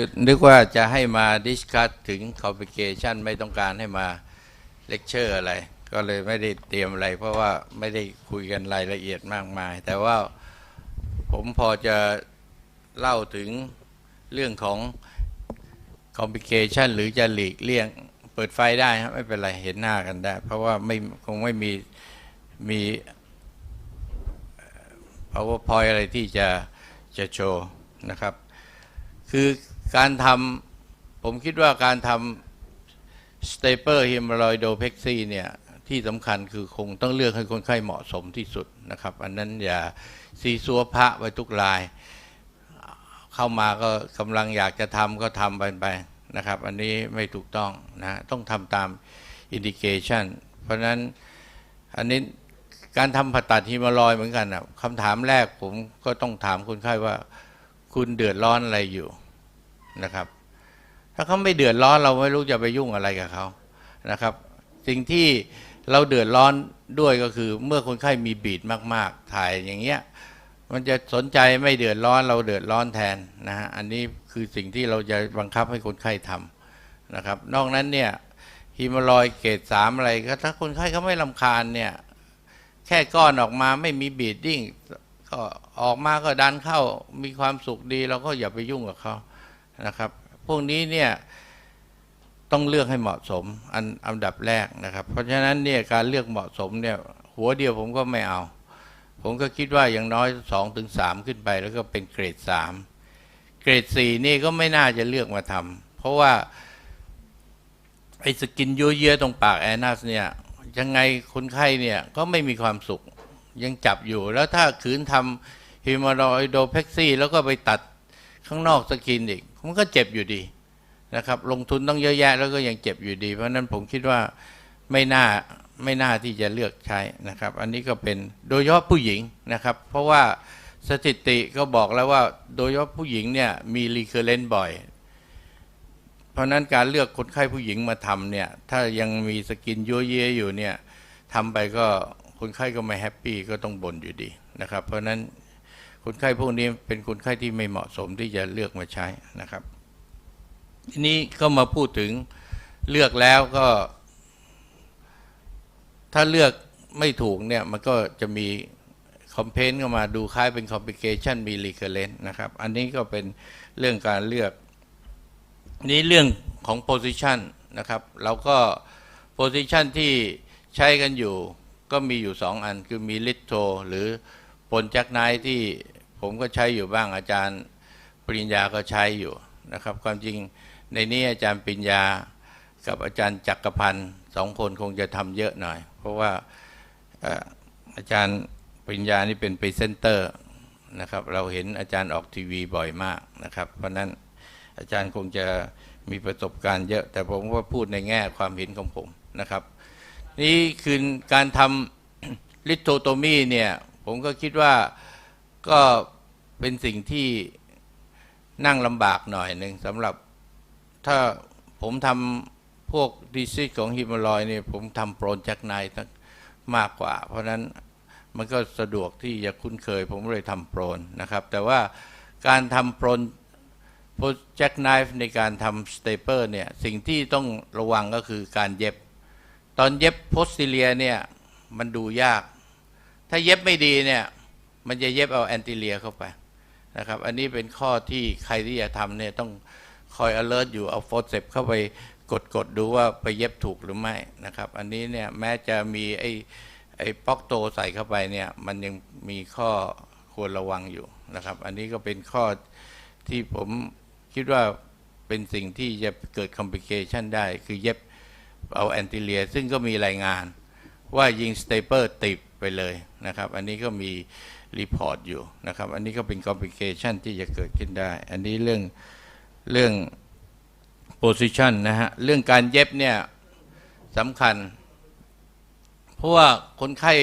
ือนึกว่าจะให้มาดิสคัสถึงคอมพิเคชันไม่ต้องการให้มาเลคเชอร์อะไร ก็เลยไม่ได้เตรียมอะไร เพราะว่าไม่ได้คุยกันรายละเอียดมากมาย แต่ว่าผมพอจะเล่าถึงเรื่องของคอมพิเคชันหรือจะหลีกเลี่ยง เปิดไฟได้ครับไม่เป็นไรเห็นหน้ากันได้ เพราะว่าไม่คงไม่มีมี powerpoint อะไรที่จะจะโชว์นะครับ คือ การทำผมคิดว่าการทำสเตเปอร์ฮิมรอยโดเพกซีเนี่ยที่สำคัญคือคงต้องเลือกให้คนไข้เหมาะสมที่สุดนะครับ อันนั้นอย่าซีซัวพระไว้ทุกราย เข้ามาก็กำลังอยากจะทำก็ทำไปไปนะครับ อันนี้ไม่ถูกต้องนะต้องทำตามอินดิเคชันเพราะนั้นอันนี้การทำผ่าตัดฮิมารอยด์เหมือนกันนะคำถามแรกผมก็ต้องถามคนไข้ว่า คุณเดือดร้อนอะไรอยู่ นะครับ ถ้าเขาไม่เดือดร้อนเราไม่รู้จะไปยุ่งอะไรกับเขานะครับ สิ่งที่เราเดือดร้อนด้วยก็คือ เมื่อคนไข้มีบีดมาก ๆ ถ่ายอย่างเงี้ยมันจะสนใจไม่เดือดร้อนเราเดือดร้อนแทนนะฮะอันนี้คือสิ่งที่เราจะบังคับให้คนไข้ทำนะครับ นอกนั้นเนี่ยฮีมารอยเกรดสามอะไรก็ถ้าคนไข้เขาไม่ลำคาญเนี่ยแค่ก้อนออกมาไม่มีบีดดิ้งก็ออกมาก็ดันเข้ามีความสุขดีเราก็อย่าไปยุ่งกับเขา นะครับ พวกนี้เนี่ยต้องเลือกให้เหมาะสมอันอันดับแรกนะครับ เพราะฉะนั้นเนี่ยการเลือกเหมาะสมเนี่ยหัวเดียวผมก็ไม่เอา ผมก็คิดว่าอย่างน้อยสองถึงสามขึ้นไป แล้วก็เป็นเกรดสามเกรดสี่นี่ก็ไม่น่าจะเลือกมาทำเพราะว่าไอ้สกินยั่วเยื้อตรงปากแอนัสเนี่ยยังไงคนไข้เนี่ยก็ไม่มีความสุขยังจับอยู่ แล้วถ้าขืนทำฮิมารอยโดเพ็กซี่แล้วก็ไปตัดข้างนอกสกินอีก มันก็เจ็บอยู่ดีนะครับ ลงทุนต้องเยอะแยะแล้วก็ยังเจ็บอยู่ดี เพราะฉะนั้นผมคิดว่าไม่น่าไม่น่าที่จะเลือกใช้นะครับ อันนี้ก็เป็นโดยเฉพาะผู้หญิงนะครับ เพราะว่าสถิติก็บอกแล้วว่าโดยเฉพาะผู้หญิงเนี่ยมีรีเคอร์เรนต์บ่อย เพราะนั้นการเลือกคนไข้ผู้หญิงมาทำเนี่ยถ้ายังมีสกินยั่วเย้ยอยู่เนี่ยทำไปก็คนไข้ก็ไม่แฮปปี้ก็ต้องบ่นอยู่ดีนะครับ เพราะนั้น คนไข้พวกนี้เป็นคนไข้ที่ไม่เหมาะสมที่จะเลือกมาใช้นะครับทีนี้ก็มาพูดถึงเลือกแล้วก็ ถ้าเลือกไม่ถูกเนี่ยมันก็จะมีคอมเพนต์เข้ามาดูคล้ายเป็นคอมพลิเคชันมีรีเคอร์เรนต์นะครับ อันนี้ก็เป็นเรื่องการเลือก นี่เรื่องของโพซิชันนะครับเราก็โพซิชันที่ใช้กันอยู่ก็มีอยู่สองอันคือมีลิทโทหรือ ปนจักไนท์ที่ผมก็ใช้อยู่บ้างอาจารย์ปริญญาก็ใช้อยู่นะครับ ความจริงในนี้อาจารย์ปริญญากับอาจารย์จักรพันธ์สองคนคงจะทำเยอะหน่อย เพราะว่าอาจารย์ปริญญานี่เป็นพรีเซนเตอร์นะครับ เราเห็นอาจารย์ออกทีวีบ่อยมากนะครับ เพราะฉะนั้นอาจารย์คงจะมีประสบการณ์เยอะ แต่ผมก็พูดในแง่ความเห็นของผมนะครับ นี่คือการทำลิโทโตมีเนี่ย ผมก็คิดว่าก็เป็นสิ่งที่นั่งลำบากหน่อยหนึ่งสำหรับถ้าผมทำพวกดีซิสของฮิมารอยเนี่ยผมทำโปรนจากไนท์มากกว่า เพราะนั้นมันก็สะดวกที่จะคุ้นเคย ผมเลยทำโปรนนะครับ แต่ว่าการทำโปรนแจ็คไนฟ์ในการทำสเตเปอร์เนี่ยสิ่งที่ต้องระวังก็คือการเย็บ ตอนเย็บโพสติเลียเนี่ยมันดูยาก ถ้าเย็บไม่ดีเนี่ยมันจะเย็บเอาแอนติเลียเข้าไปนะครับ อันนี้เป็นข้อที่ใครที่จะทำเนี่ยต้องคอย alert อยู่เอาโฟร์เซปเข้าไปกดกดดูว่าไปเย็บถูกหรือไม่นะครับ อันนี้เนี่ยแม้จะมีไอ้ไอ้ป๊อกโตใส่เข้าไปเนี่ยมันยังมีข้อควรระวังอยู่นะครับ อันนี้ก็เป็นข้อที่ผมคิดว่าเป็นสิ่งที่จะเกิดคอมพลิเคชันได้ คือเย็บเอาแอนติเลีย ซึ่งก็มีรายงานว่ายิงสเตเปอร์ติด ไปเลยนะครับ อันนี้ก็มีรีพอร์ตอยู่นะครับ อันนี้ก็เป็นคอมพลิเคชันที่จะเกิดขึ้นได้ อันนี้เรื่องเรื่อง position นะฮะ เรื่องการเย็บเนี่ยสำคัญ เพราะว่าคนไข้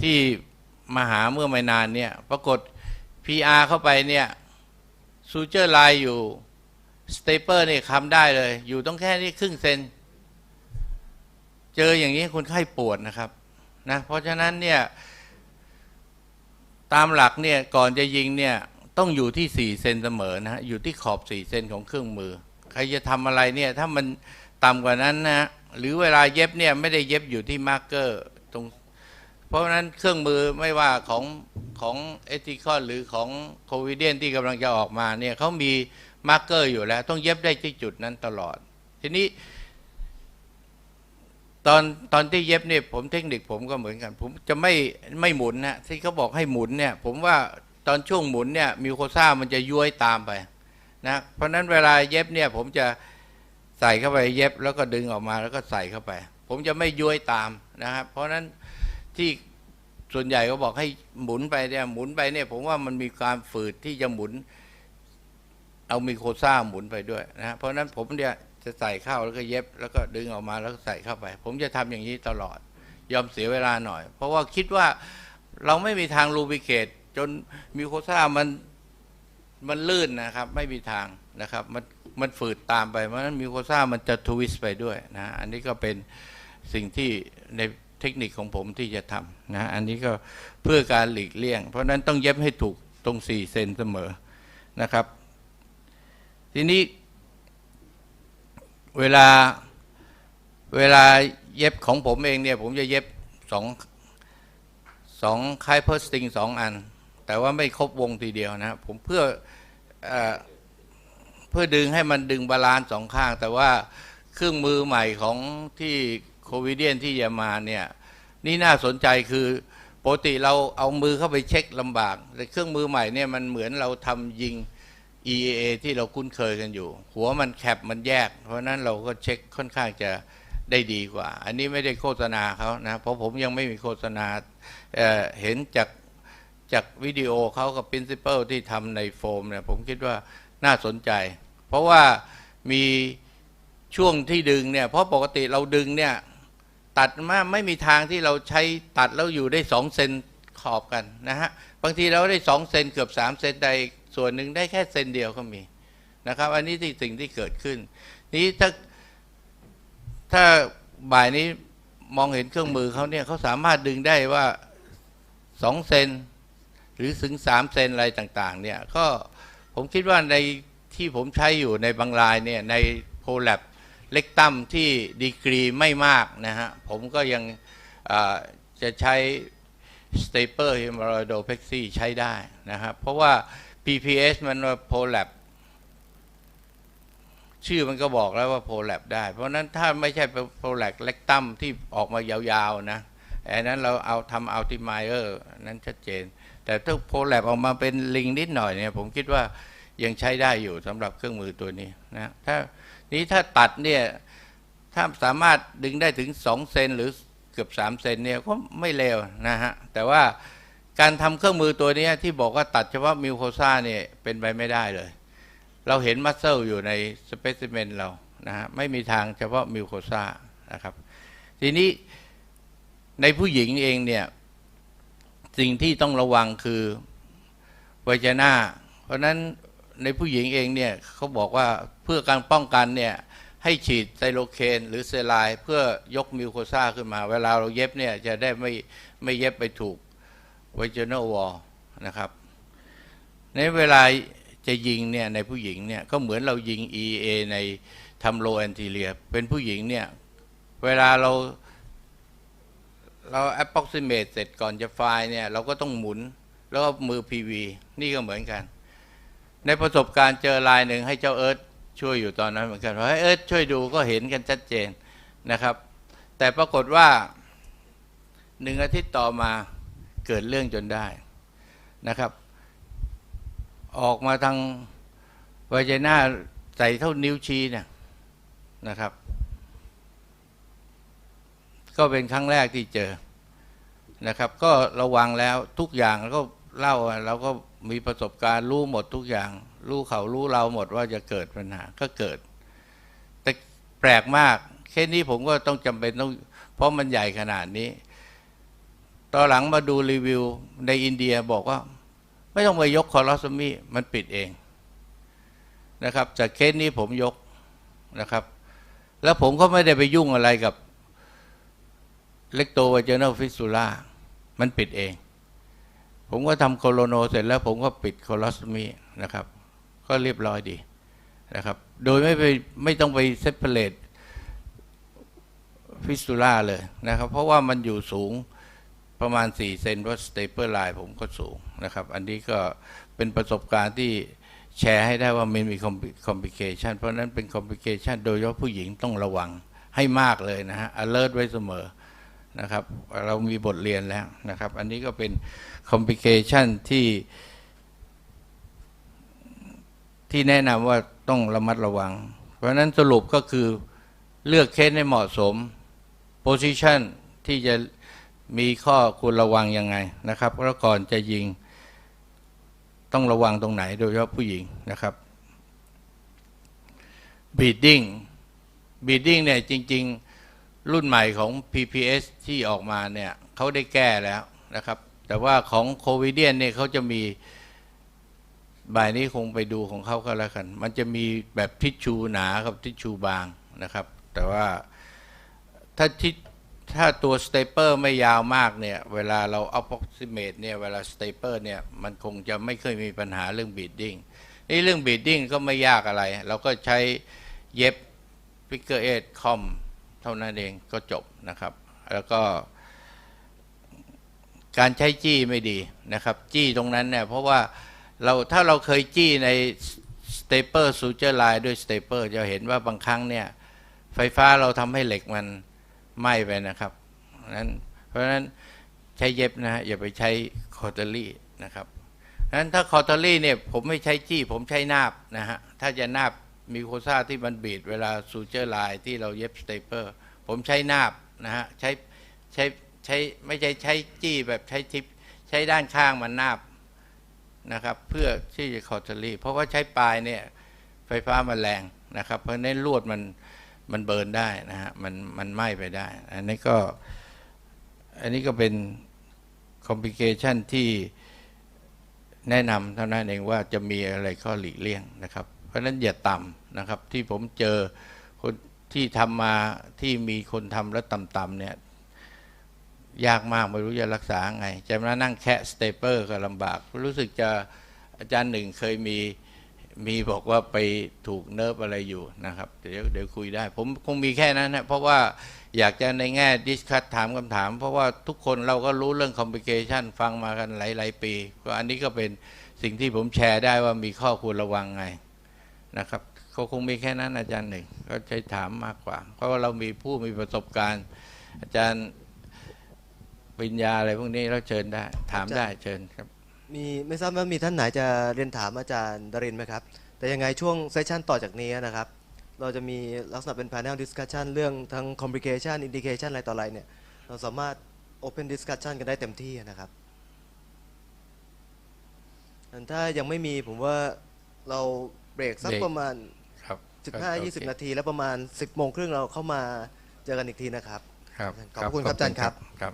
ที่มาหาเมื่อไม่นานเนี่ย ปรากฏ PR เข้าไปเนี่ยซูเจอร์ไลน์อยู่สเตเปอร์เนี่ยคำได้เลย อยู่ต้องแค่นี้ครึ่งเซน เจออย่างนี้คนไข้ปวดนะครับ นะเพราะฉะนั้นเนี่ยตามหลักเนี่ยก่อนจะยิงเนี่ยต้องอยู่ที่สี่เซนเสมอนะฮะอยู่ที่ขอบสี่เซนของเครื่องมือ ใครจะทำอะไรเนี่ยถ้ามันต่ำกว่านั้นนะฮะหรือเวลาเย็บเนี่ยไม่ได้เย็บอยู่ที่มาร์กเกอร์ตรงเพราะฉะนั้นเครื่องมือไม่ว่าของของเอติคอนหรือของโควิเดียนที่กำลังจะออกมาเนี่ยเขามีมาร์กเกอร์อยู่แล้ว ต้องเย็บได้ที่จุดนั้นตลอด ทีนี้ ตอนตอนที่เย็บเนี่ยผมเทคนิคผมก็เหมือนกัน ผมจะไม่ไม่หมุนนะที่เขาบอกให้หมุนเนี่ยผมว่าตอนช่วงหมุนเนี่ยมิโคซ่ามันจะย้วยตามไปนะเพราะนั้นเวลาเย็บเนี่ยผมจะใส่เข้าไปเย็บแล้วก็ดึงออกมาแล้วก็ใส่เข้าไป ผมจะไม่ย้วยตามนะครับเพราะฉะนั้นที่ส่วนใหญ่ก็บอกให้หมุนไปเนี่ยหมุนไปเนี่ยผมว่ามันมีความฝืดที่จะหมุน เอามิโคซ่าหมุนไปด้วยนะฮะเพราะฉะนั้นผมเนี่ย จะใส่เข้าแล้วก็เย็บแล้วก็ดึงออกมาแล้วก็ใส่เข้าไป ผมจะทำอย่างนี้ตลอด ยอมเสียเวลาหน่อย เพราะว่าคิดว่าเราไม่มีทางลูบิเคตจนมิโคซ่ามันมันลื่นนะครับ ไม่มีทางนะครับ มันมันฝืดตามไปเพราะฉะนั้นมิโคซ่ามันจะทวิสไปด้วยนะอันนี้ก็เป็นสิ่งที่ในเทคนิคของผมที่จะทำนะอันนี้ก็เพื่อการหลีกเลี่ยง เพราะฉะนั้นต้องเย็บให้ถูกตรง 4 เซนเสมอนะครับ ทีนี้ เวลาเวลาเย็บของผมเองเนี่ย ผมจะเย็บสองสองคล้ายเพิร์สติงสองอัน แต่ว่าไม่ครบวงทีเดียวนะผมเพื่อเอเพื่อดึงให้มันดึงบาลานซ์สองข้าง แต่ว่าเครื่องมือใหม่ของที่โควิดเดียนที่จะมาเนี่ย นี่น่าสนใจคือปกติเราเอามือเข้าไปเช็คลำบาก แต่เครื่องมือใหม่เนี่ยมันเหมือนเราทำยิง EAA ที่เราคุ้นเคยกันอยู่ หัวมันแคบมันแยก เพราะนั้นเราก็เช็คค่อนข้างจะได้ดีกว่า อันนี้ไม่ได้โฆษณาเขานะ เพราะผมยังไม่มีโฆษณาเเห็นจากจากวิดีโอเขากับ principle ที่ทำในโฟมเนี่ยผมคิดว่าน่าสนใจ เพราะว่ามีช่วงที่ดึงเนี่ย เพราะปกติเราดึงเนี่ยตัดมาไม่มีทางที่เราใช้ตัดแล้วอยู่ได้สองเซนขอบกันนะฮะ บางทีเราได้สองเซนเกือบสามเซนใด ส่วนหนึ่งได้แค่เซนเดียวก็มีนะครับ อันนี้ที่สิ่งที่เกิดขึ้น นี้ถ้าถ้าบ่ายนี้มองเห็นเครื่องมือเขาเนี่ยเขาสามารถดึงได้ว่าสองเซนหรือถึงสามเซนอะไรต่างๆ เนี่ยก็ผมคิดว่าในที่ผมใช้อยู่ในบางรายเนี่ยในโพล a b เล็กตั้มที่ดีกรีไม่มากนะฮะ ผมก็ยังจะใช้สเตเปอร์ฮิม o ร d o p e x y ใช้ได้นะครับ เพราะว่า PPS มันว่า ProLab ชื่อมันก็บอกแล้วว่า ProLab ได้ เพราะนั้นถ้าไม่ใช่ ProLab เล็กตั้มที่ออกมายาวๆนะอันนั้นเราเอาทำ Ultimier นั้นชัดเจน แต่ถ้า ProLab ออกมาเป็นลิงนิดหน่อยเนี่ยผมคิดว่ายังใช้ได้อยู่สำหรับเครื่องมือตัวนี้นะถ้านี้ถ้าตัดเนี่ยถ้าสามารถดึงได้ถึง 2 เซนหรือเกือบ 3 เซนเนี่ยก็ไม่เลวนะฮะ แต่ว่า การทำเครื่องมือตัวนี้ที่บอกว่าตัดเฉพาะมิวโคซ่าเนี่ยเป็นไปไม่ได้เลย เราเห็นมัสเซลอยู่ในสเปซิเมนเรานะฮะไม่มีทางเฉพาะมิวโคซ่านะครับทีนี้ในผู้หญิงเองเนี่ยสิ่งที่ต้องระวังคือไวจาน่าเพราะฉะนั้นในผู้หญิงเองเนี่ยเขาบอกว่าเพื่อการป้องกันเนี่ยให้ฉีดไซโลเคนหรือเซไลเพื่อยกมิวโคซ่าขึ้นมา เวลาเราเย็บเนี่ยจะได้ไม่ไม่เย็บไปถูก ไวจ i น a l วอลนะครับ ในเวลาจะยิงเนี่ยในผู้หญิงเนี่ยก็เหมือนเรายิง EA ในทำโลแอนติเลียเป็นผู้หญิงเนี่ย เวลาเราเรา approximate เสร็จก่อนจะไฟล์เนี่ย เราก็ต้องหมุน แล้วก็มือ PV นี่ก็เหมือนกัน ในประสบการณ์เจอลายหนึ่งให้เจ้าเอิร์ธช่วยอยู่ตอนนั้นเหมือนกันว่าให้เอิร์ธช่วยดูก็เห็นกันชัดเจนนะครับ แต่ปรากฏว่าหนึ่งอาทิตย์ต่อมา เกิดเรื่องจนได้นะครับ ออกมาทางวาจน่าใส่เท่านิ้วชี้เนี่ยนะครับ ก็เป็นครั้งแรกที่เจอนะครับ ก็ระวังแล้วทุกอย่างแล้วก็เล่าเราก็มีประสบการณ์รู้หมดทุกอย่าง รู้เขารู้เราหมดว่าจะเกิดปัญหาก็เกิด แต่แปลกมากแค่นี้ผมก็ต้องจำเป็นต้อง เพราะมันใหญ่ขนาดนี้ ตอนหลังมาดูรีวิวในอินเดียบอกว่า ไม่ต้องไปยกคอร์สมีมันปิดเองนะครับ จากเคสนี้ผมยกนะครับ แล้วผมก็ไม่ได้ไปยุ่งอะไรกับเล็กโตวเจเนลฟิสูล่ามันปิดเอง ผมก็ทำโคโลโนเสร็จแล้วผมก็ปิดโคลอสมีนะครับ ก็เรียบร้อยดีนะครับ โดยไม่ไปไม่ต้องไปเซปเปเลตฟิสตูล่าเลยนะครับ เพราะว่ามันอยู่สูง ประมาณ 4 เซนเพราะสเตเปอร์ไลน์ผมก็สูงนะครับ อันนี้ก็เป็นประสบการณ์ที่แชร์ให้ได้ว่ามันมีคอมพลิเคชันเพราะนั้นเป็นคอมพลิเคชันโดยเฉพาะผู้หญิงต้องระวังให้มากเลยนะฮะ alert ไว้เสมอนะครับ เรามีบทเรียนแล้วนะครับ อันนี้ก็เป็นคอมพลิเคชันที่ ที่แนะนำว่าต้องระมัดระวัง เพราะฉะนั้นสรุปก็คือเลือกเคสให้เหมาะสม position ที่จะ มีข้อควรระวังยังไงนะครับแล้วก่อนจะยิงต้องระวังตรงไหนโดยเฉพาะผู้หญิงนะครับ beading beading เนี่ยจริง ๆ รุ่นใหม่ของ PPS ที่ออกมาเนี่ยเขาได้แก้แล้วนะครับ แต่ว่าของโควิดเดียนเนี่ยเขาจะมีบ่ายนี้คงไปดูของเขาก็แล้วกัน มันจะมีแบบทิชชูหนากับทิชชูบางนะครับ แต่ว่าถ้าทิช ถ้าตัวสเตปเปอร์ไม่ยาวมากเนี่ย เวลาเรา approximate เนี่ย เวลาสเตปเปอร์เนี่ย มันคงจะไม่เคยมีปัญหาเรื่อง beading นี่เรื่อง beading ก็ไม่ยากอะไร เราก็ใช้เย็บ figure eight คอมเท่านั้นเองก็จบนะครับ แล้วก็ การใช้จี้ไม่ดีนะครับ จี้ตรงนั้นเนี่ย เพราะว่าเราถ้าเราเคยจี้ในสเตเปอร์ซูเจอร์ไลน์ด้วยสเตเปอร์จะเห็นว่าบางครั้งเนี่ย ไฟฟ้าเราทำให้เหล็กมัน ไหม้ไปนะครับนั้นเพราะฉะนั้นใช้เย็บนะฮะอย่าไปใช้คอเตอรี่นะครับนั้นถ้าคอเตอรี่เนี่ยผมไม่ใช้จี้ผมใช้นาบนะฮะถ้าจะนาบมีโคซ่าที่มันบีดเวลาซูเจอร์ไลน์ที่เราเย็บสเตเปอร์ ผมใช้นาบนะฮะใช้ใช้ใช้ไม่ใช่ใช้จี้แบบใช้ทิปใช้ด้านข้างมันนาบนะครับ เพื่อที่จะคอร์เทอรี่ เพราะว่าใช้ปลายเนี่ยไฟฟ้ามันแรงนะครับ เพราะฉะนั้นลวดมัน มันเบิร์นได้นะฮะมันมันไหม้ไปได้ อันนี้ก็อันนี้ก็เป็นคอมพลิเคชันที่แนะนำเท่านั้นเองว่าจะมีอะไรข้อหลีกเลี่ยงนะครับ เพราะฉะนั้นอย่าต่ำนะครับ ที่ผมเจอคนที่ทำมาที่มีคนทำแล้วต่ำๆเนี่ยยากมากไม่รู้จะรักษาไง จะมานั่งแคะสเตเปอร์ก็ลำบาก รู้สึกจะอาจารย์หนึ่งเคยมี มีบอกว่าไปถูกเนิร์อะไรอยู่นะครับ เดี๋ยวเดี๋ยวคุยได้ ผมคงมีแค่นั้นนะเพราะว่าอยากจะในแง่ดิสคัตถามคำถาม เพราะว่าทุกคนเราก็รู้เรื่องคอมพลิเคชันฟังมากันหลาย ๆ ปีก็อันนี้ก็เป็นสิ่งที่ผมแชร์ได้ว่ามีข้อควรระวังไงนะครับเขาคงมีแค่นั้นอาจารย์หนึ่งก็ใช้ถามมากกว่า เพราะว่าเรามีผู้มีประสบการณ์ อาจารย์ปริญญาอะไรพวกนี้เราเชิญได้ ถามได้เชิญครับ มีไม่ทราบว่ามีท่านไหนจะเรียนถามอาจารย์ดรินทร์ไหมครับ แต่ยังไงช่วงเซสชันต่อจากนี้นะครับ เราจะมีลักษณะเป็น panel discussion เรื่องทั้ง complication indication อะไรต่ออะไรเนี่ย เราสามารถ open discussion กันได้เต็มที่นะครับอันถ้ายังไม่มีผมว่าเราเบรกสักเบรกประมาณครับ15-20 นาที แล้วประมาณ 10โมงครึ่งเราเข้ามาเจอกันอีกทีนะครับครับขอบคุณครับอาจารย์ครับครับ